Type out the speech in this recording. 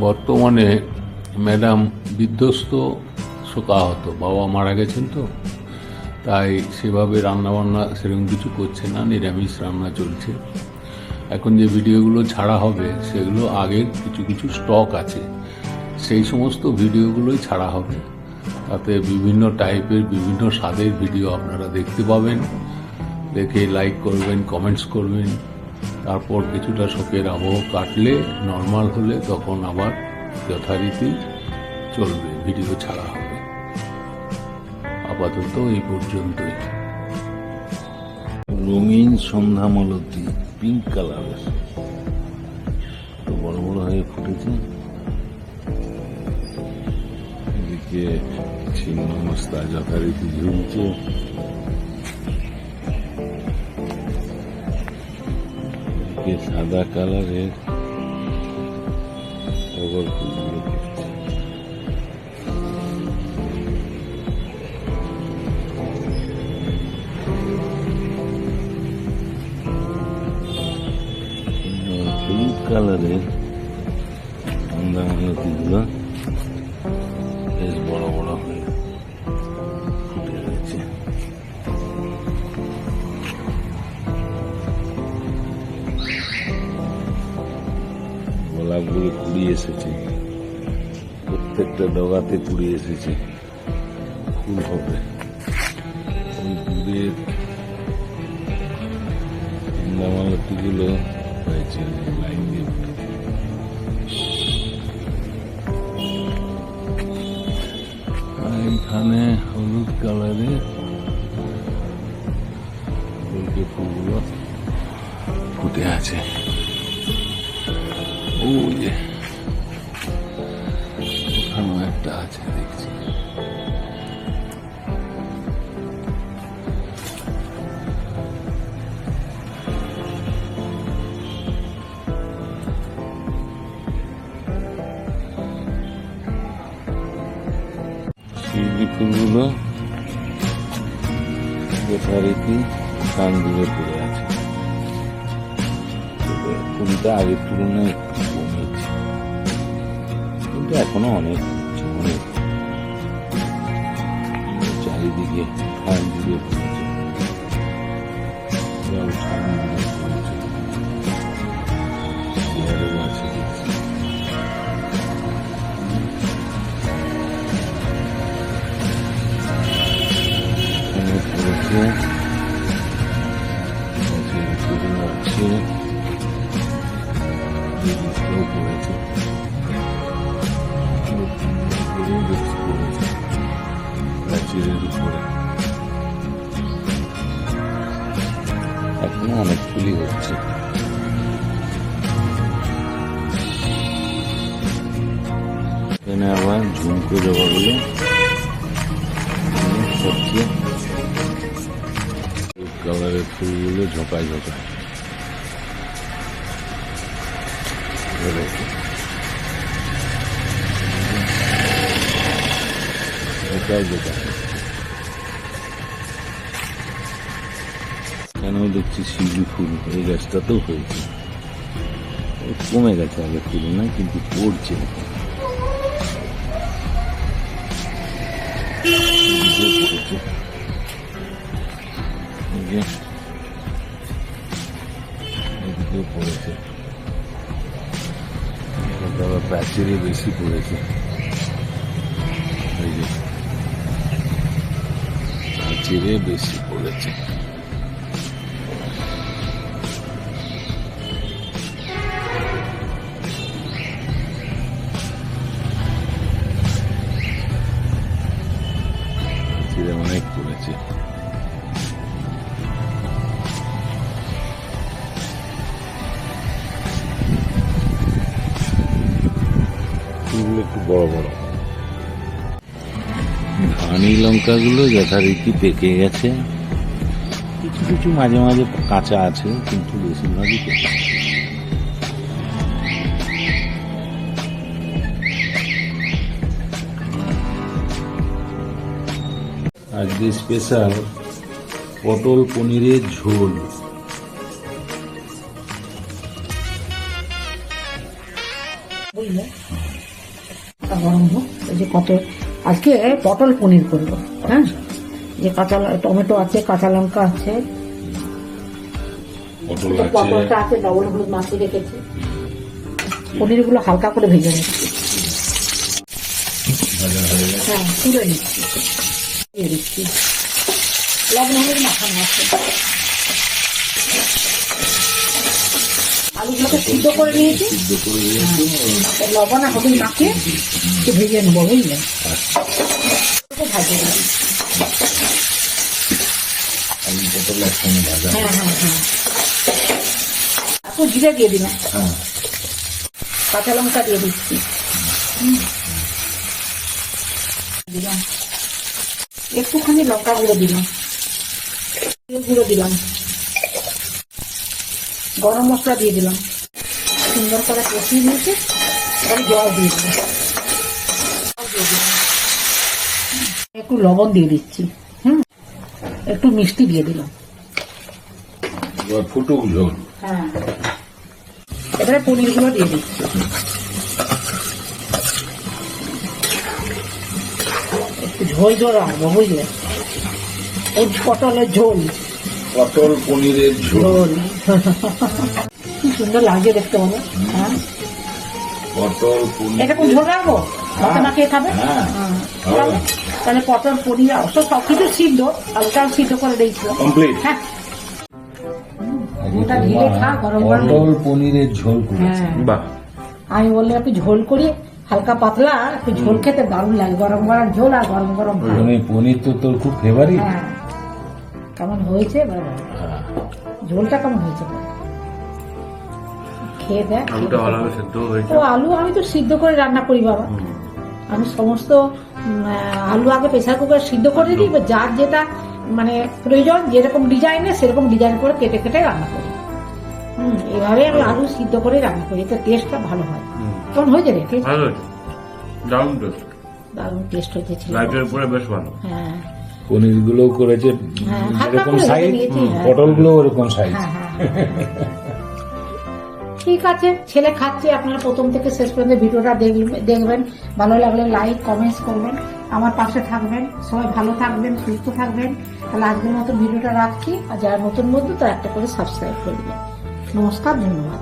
বর্তমানে ম্যাডাম বিধ্বস্ত, শোকাহত। বাবা মারা গেছেন তো। তাই সেভাবে রান্নাবান্না সেরকম কিছু করছে না, নিরামিষ রান্না চলছে। এখন যে ভিডিওগুলো ছাড়া হবে, সেগুলো আগের কিছু কিছু স্টক আছে। সেই সমস্ত ভিডিওগুলোই ছাড়া হবে। তাতে বিভিন্ন টাইপের বিভিন্ন স্বাদের ভিডিও আপনারা দেখতে পাবেন। দেখে লাইক করবেন কমেন্টস করবেন। তারপর কিছুটা শোকের আবহ কাটলে নর্মাল হলে তখন আবার যথারীতি চলবে ভিডিও ছাড়া হবে। আপাতত এই পর্যন্তই। রঙিন সন্ধ্যা মালতী পিঙ্ক কালারের তো বড় বড় হয়ে ফুটেছে। এদিকে ছিন্ন মস্তা যথারীতি ঝুলছে। এদিকে সাদা কালারের টগর ফুলগুলো ফুটছে হলুদ কালারের মালতিগুলো বেশ বড় বড়। গোলাপগুলো কুড়িয়ে এসেছে। প্রত্যেকটা ডগাতে কুড়িয়ে এসেছে। ফুল হবে। ওই দূরের সন্ধ্যা হয়েছে লাইন। দিয়ে এখানে হলুদ কালারের ফুলকে ফুলগুলো ফুটে আছে। ও যে ওখানেও একটা আছে দেখছি। ফুলগুলো যথারীতি কান দিয়ে পড়ে আগের তুলনায় এখনও অনেক হচ্ছে, অনেক চারিদিকে খান দিয়ে পড়েছে জল খান দিয়ে পড়েছে চেয়ারেও আছে দেখছি এখানে প্রাচীরের উপরে এখনও অনেক ফুলই হচ্ছে এখানে আবার ঝুমকো জবাগুলো হচ্ছে হলুদ কালারের ফুলগুলো ঝোপায় ঝোপায় ঝোপায় ঝোপায় এখানেও দেখছি শিউলি ফুল? এই গাছটাতেও হয়েছে। কমে গেছে আগে ফুল, না? কিন্তু পড়ছে। পড়েছে। প্রাচীরে বেশি পড়েছে। এই যে প্রাচীরে বেশি পড়েছে। অনেক পড়েছে। ফুলগুলো একটু বড় বড়। ধানি লঙ্কাগুলো যথারীতি পেকে গেছে কিছু কিছু মাঝে মাঝে কাঁচা আছে, কিন্তু বেশিরভাগই পেকে। আজকে স্পেশাল পটল পনিরের ঝোল যে কত আজকে পটল পনির করব হ্যাঁ? যে কাঁচা টমেটো আছে কাঁচা লঙ্কা আছে। পটল পটলটা আছে ডবল হলুদ মাছি রেখেছি। পনিরগুলো হালকা করে ভেজে নিচ্ছি। হ্যাঁ তুলে নিচ্ছি। দিয়ে দিচ্ছি। লবণ হলুদ মাখানো আছে। আলুগুলোকে সিদ্ধ করে নিয়েছি। সিদ্ধ করে দিয়েছে লবণ আর হলুদ একটু ভেজে নেব বুঝলেন হ্যাঁ হ্যাঁ হ্যাঁ। এখন জিরে দিয়ে দিলাম। হ্যাঁ কাঁচা লঙ্কা দিয়ে দিচ্ছি। দিলাম। একটুখানি লঙ্কা গুঁড়ো দিলাম। গুঁড়ো দিলাম। গরম মশলা দিয়ে দিলাম। সুন্দর করে কষিয়ে নিয়েছে এবার জল দিয়ে দিলাম। একটু লবণ দিয়ে দিচ্ছি হুম? একটু মিষ্টি দিয়ে দিলাম। ফুটুক হ্যাঁ। এবারে পনিরগুলো দিয়ে দিচ্ছি। একটু ঝোল ঝোল রাখব বুঝলে ওই পটলের ঝোল। পটল পনিরের ঝোল। কি সুন্দর লাগে দেখতে বলো হ্যাঁ। পটল পনির। এটা কোন ঝোল রাখব মাথা মাখিয়ে খাবে? হ্যাঁ। তাহলে- তাহলে পটল পনির অবশ্য সবকিছু সিদ্ধ। আলুটাও সিদ্ধ করে দিয়েছিল। কমপ্লিট ওটা ঢেলে খা গরম গরম। পটল পনিরের ঝোল করেছে। বাহ। আমি বললাম একটু ঝোল করি হালকা পাতলা একটু ঝোল খেতে দারুণ লাগে। গরম গরম ঝোল আর গরম গরম। মানে পনির তো তোর খুব ফেভারিট হ্যাঁ। কেমন হয়েছে এবার ঝোলটা কেমন হয়েছে? খেয়ে দেখ। ও আলু আমি তো সিদ্ধ করে রান্না করি বাবা। আমি সমস্ত আলু আগে প্রেসার কুকার সিদ্ধ করে দিই যার যেটা মানে প্রয়োজন যেরকম ডিজাইনে সেরকম ডিজাইন করে কেটে কেটে রান্না করি। হুম এভাবে আমি আলু সিদ্ধ করে রান্না করি তো টেস্টটা ভালো হয়। কেমন হয়েছে রে? দারুণ টেস্ট দারুণ টেস্ট হয়েছে লাইটের উপরে বেশ ভালো। হ্যাঁ। পনিরগুলো করেছে হ্যাঁ, করে সাইজ। পটলগুলো ওরকম সাইজ। ঠিক আছে ছেলে খাচ্ছে আপনারা প্রথম থেকে শেষ পর্যন্ত ভিডিওটা দেখবেন দেখবেন। ভালো লাগলে লাইক কমেন্টস করবেন আমার পাশে থাকবেন। সবাই ভালো থাকবেন সুস্থ থাকবেন। তাহলে আজকের মতো ভিডিওটা রাখছি আর যারা নতুন বন্ধু তারা একটা করে সাবস্ক্রাইব করবেন নমস্কার ধন্যবাদ।